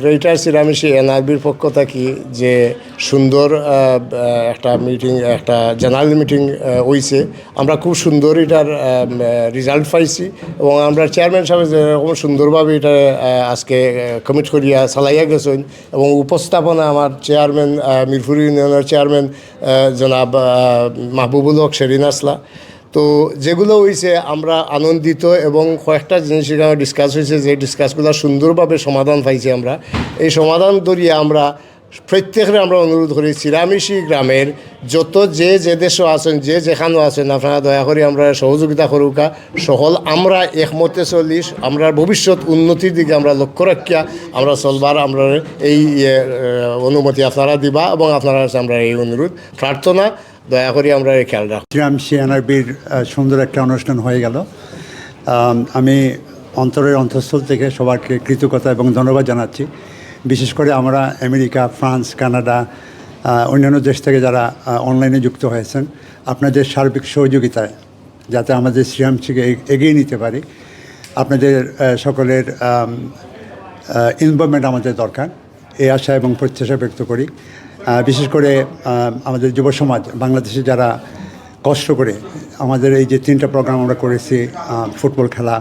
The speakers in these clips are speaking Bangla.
গ্রেটার সিরামিশি এনআরবির পক্ষ থেকে যে সুন্দর একটা মিটিং একটা জেনারেল মিটিং হয়েছে আমরা খুব সুন্দর এটার রেজাল্ট পাইছি এবং আমরা চেয়ারম্যান সাহেব যেরকম সুন্দরভাবে এটা আজকে কমিট করিয়া চালাইয়া গেছেন এবং উপস্থাপনা আমার চেয়ারম্যান মিরপুর ইউনিয়নের চেয়ারম্যান জনাব মাহবুবুল হক শেরিন আসলা। তো যেগুলো হয়েছে আমরা আনন্দিত এবং কয়েকটা জিনিস এখানে ডিসকাস হয়েছে যে ডিসকাসগুলো সুন্দরভাবে সমাধান পাইছি আমরা। এই সমাধান ধরিয়ে আমরা প্রত্যেকের আমরা অনুরোধ করি চিরামিশি গ্রামের যত যে যে দেশও আছেন, যে যেখানেও আছেন, আপনারা দয়া করে আমরা সহযোগিতা করুকা। সকল আমরা একমতে চলিস আমরা ভবিষ্যৎ উন্নতির দিকে আমরা লক্ষ্য রাখিয়া আমরা চলবার আমরা এই অনুমতি আপনারা দিবা এবং আপনারা আমরা এই অনুরোধ প্রার্থনা। দয়া করি আমরা এই খেয়াল রাখব শ্রীরাম সিএনআরবির সুন্দর একটা অনুষ্ঠান হয়ে গেল। আমি অন্তরের অন্তঃস্থল থেকে সবাইকে কৃতজ্ঞতা এবং ধন্যবাদ জানাচ্ছি। বিশেষ করে আমরা আমেরিকা, ফ্রান্স, কানাডা অন্যান্য দেশ থেকে যারা অনলাইনে যুক্ত হয়েছেন, আপনাদের সার্বিক সহযোগিতায় যাতে আমাদের শ্রীরামসিকে এগিয়ে নিতে পারি। আপনাদের সকলের ইনভলভমেন্ট আমাদের দরকার। এই আশা এবং প্রত্যাশা ব্যক্ত করি। বিশেষ করে আমাদের যুব সমাজ, বাংলাদেশে যারা কষ্ট করে, আমাদের এই যে তিনটা প্রোগ্রাম আমরা করেছি ফুটবল খেলা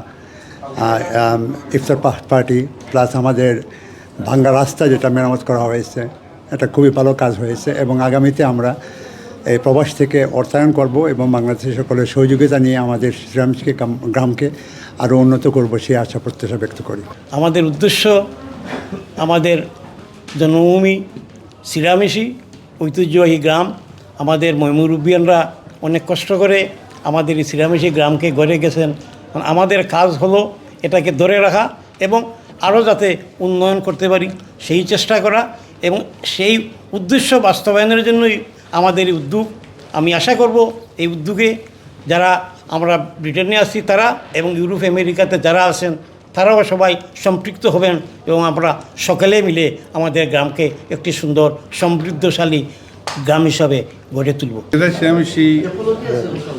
ইফতার পার্টি প্লাস আমাদের ভাঙ্গা রাস্তা যেটা মেরামত করা হয়েছে, এটা খুবই ভালো কাজ হয়েছে এবং আগামীতে আমরা এই প্রবাস থেকে অর্থায়ন করব এবং বাংলাদেশের সকলের সহযোগিতা নিয়ে আমাদের শ্রীরামকে গ্রামকে আরও উন্নত করব সেই আশা, প্রত্যাশা ব্যক্ত করি। আমাদের উদ্দেশ্য আমাদের জন্মভূমি সিরামেশি ঐতিহ্যবাহী গ্রাম। আমাদের ময়মুরুবিয়ানরা অনেক কষ্ট করে আমাদের এই সিরামেশি গ্রামকে গড়ে গেছেন। আমাদের কাজ হলো এটাকে ধরে রাখা এবং আরও যাতে উন্নয়ন করতে পারি, সেই চেষ্টা করা এবং সেই উদ্দেশ্য বাস্তবায়নের জন্যই আমাদের এই উদ্যোগ। আমি আশা করব এই উদ্যোগে যারা আমরা ব্রিটেনে আছি তারা এবং ইউরোপ আমেরিকাতে যারা আছেন তারাও সবাই সম্পৃক্ত হবেন এবং আমরা সকলে মিলে আমাদের গ্রামকে একটি সুন্দর, সমৃদ্ধশালী গ্রাম হিসাবে গড়ে তুলব।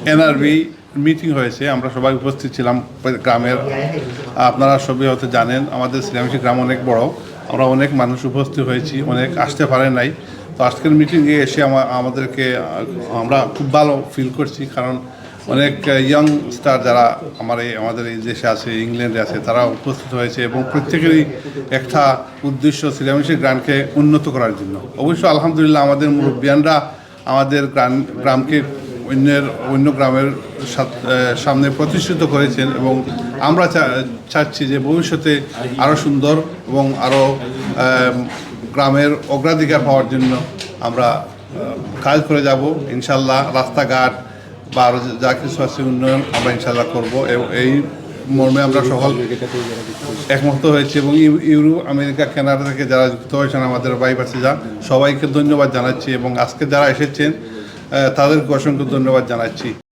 এনআরবি মিটিং হয়েছে, আমরা সবাই উপস্থিত ছিলাম গ্রামের। আপনারা সবই হয়তো জানেন, আমাদের সিরামিশি গ্রাম অনেক বড়। আমরা অনেক মানুষ উপস্থিত হয়েছি, অনেক আসতে পারে নাই। তো আজকের মিটিংয়ে এসে আমা- আমাদেরকে আমরা খুব ভালো ফিল করছি, কারণ অনেক ইয়ং স্টার যারা আমার এই, আমাদের এই দেশে আছে, ইংল্যান্ডে আছে তারা উপস্থিত হয়েছে এবং প্রত্যেকেরই একটা উদ্দেশ্য সিরামিশি গ্রামকে উন্নত করার জন্য। অবশ্য আলহামদুলিল্লাহ আমাদের মুরব্বিয়ানরা আমাদের গ্রাম, গ্রামকে অন্যের, অন্য গ্রামের সামনে প্রতিষ্ঠিত করেছেন এবং আমরা চাচ্ছি যে ভবিষ্যতে আরও সুন্দর এবং আরও গ্রামের অগ্রাধিকার পাওয়ার জন্য আমরা কাজ করে যাব। ইনশাল্লাহ রাস্তাঘাট বা আরও যা কিছু আছে উন্নয়ন আমরা ইনশাল্লাহ করব এবং এই মর্মে আমরা সকল একমত হয়েছি এবং ইউ- ইউরোপ, আমেরিকা, কানাডা থেকে যারা যুক্ত হয়েছেন, আমাদের ভাই যা সবাইকে ধন্যবাদ জানাচ্ছি এবং আজকে যারা এসেছেন তাদেরকে অসংখ্য ধন্যবাদ জানাচ্ছি।